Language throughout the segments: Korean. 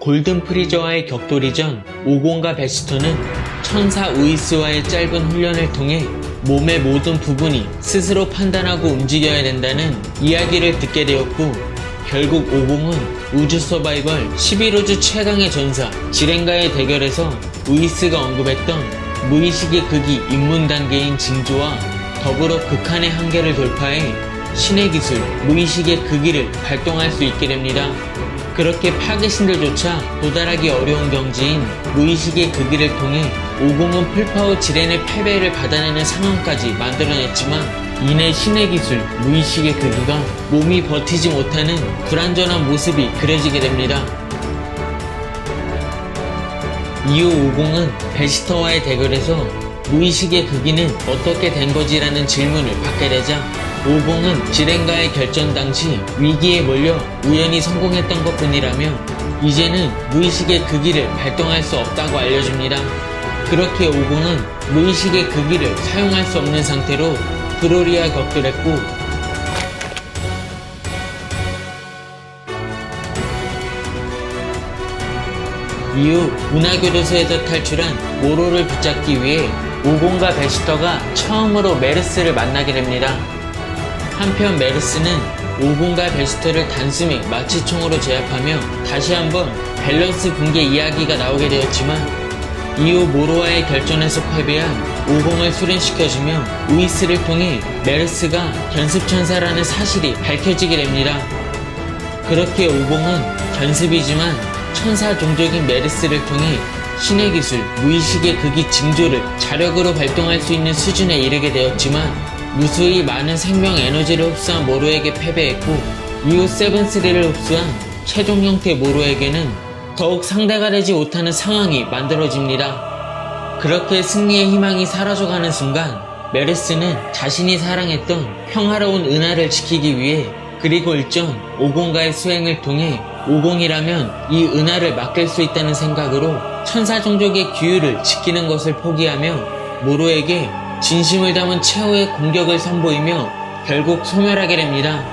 골든 프리저와의 격돌이전 오공과 베스터는 천사 우이스와의 짧은 훈련을 통해 몸의 모든 부분이 스스로 판단하고 움직여야 된다는 이야기를 듣게 되었고 결국 오공은 우주 서바이벌 11호주 최강의 전사 지렌과의 대결에서 우이스가 언급했던 무의식의 극이 입문 단계인 징조와 더불어 극한의 한계를 돌파해 신의 기술 무의식의 극의를 발동할 수 있게 됩니다. 그렇게 파괴신들조차 도달하기 어려운 경지인 무의식의 극의를 통해 오공은 풀파워 지렌의 패배를 받아내는 상황까지 만들어냈지만 이내 신의 기술 무의식의 극의가 몸이 버티지 못하는 불완전한 모습이 그려지게 됩니다. 이후 오공은 베시터와의 대결에서 무의식의 극의는 어떻게 된 거지라는 질문을 받게 되자 오공은 지렌과의 결전 당시 위기에 몰려 우연히 성공했던 것 뿐이라며 이제는 무의식의 극의를 발동할 수 없다고 알려줍니다. 그렇게 오공은 무의식의 극의를 사용할 수 없는 상태로 브로리와 격돌했고 이후 문화교도소에서 탈출한 모로를 붙잡기 위해 오공과 베시터가 처음으로 메르스를 만나게 됩니다. 한편 메르스는 오공과 베시터를 단숨에 마취총으로 제압하며 다시 한번 밸런스 붕괴 이야기가 나오게 되었지만 이후 모로와의 결전에서 패배한 오공을 수련시켜주며 우이스를 통해 메르스가 견습천사라는 사실이 밝혀지게 됩니다. 그렇게 오공은 견습이지만 천사 종족인 메르스를 통해 신의 기술, 무의식의 극이 징조를 자력으로 발동할 수 있는 수준에 이르게 되었지만 무수히 많은 생명 에너지를 흡수한 모로에게 패배했고 이후 세븐스리를 흡수한 최종 형태 모로에게는 더욱 상대가 되지 못하는 상황이 만들어집니다. 그렇게 승리의 희망이 사라져가는 순간 메르스는 자신이 사랑했던 평화로운 은하를 지키기 위해 그리고 일전 오공과의 수행을 통해 오공이라면 이 은하를 맡길 수 있다는 생각으로 천사 종족의 규율을 지키는 것을 포기하며 모로에게 진심을 담은 최후의 공격을 선보이며 결국 소멸하게 됩니다.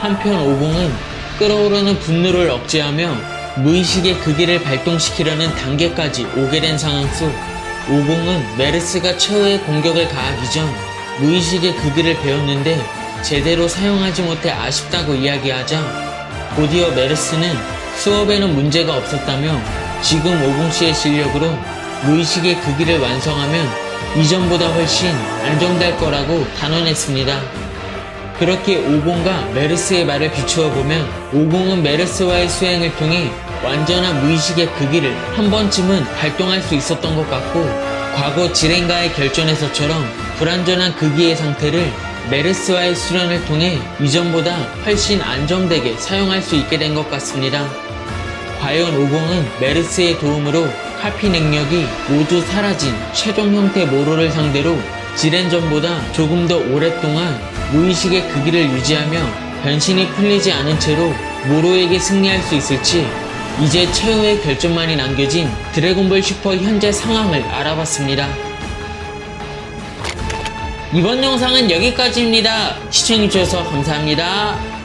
한편 오공은 끓어오르는 분노를 억제하며 무의식의 극의를 발동시키려는 단계까지 오게 된 상황 속 오공은 메르스가 최후의 공격을 가하기 전 무의식의 극의를 배웠는데 제대로 사용하지 못해 아쉽다고 이야기하자 곧이어 메르스는 수업에는 문제가 없었다며 지금 오공 씨의 실력으로 무의식의 극의를 완성하면 이전보다 훨씬 안정될 거라고 단언했습니다. 그렇게 오공과 메르스의 말을 비추어 보면 오공은 메르스와의 수행을 통해 완전한 무의식의 극의를 한 번쯤은 발동할 수 있었던 것 같고 과거 지렌과의 결전에서처럼 불완전한 극의의 상태를 메르스와의 수련을 통해 이전보다 훨씬 안정되게 사용할 수 있게 된 것 같습니다. 과연 오공은 메르스의 도움으로 카피 능력이 모두 사라진 최종 형태 모로를 상대로 지렌전보다 조금 더 오랫동안 무의식의 극의를 유지하며 변신이 풀리지 않은 채로 모로에게 승리할 수 있을지 이제 최후의 결정만이 남겨진 드래곤볼 슈퍼 현재 상황을 알아봤습니다. 이번 영상은 여기까지입니다. 시청해주셔서 감사합니다.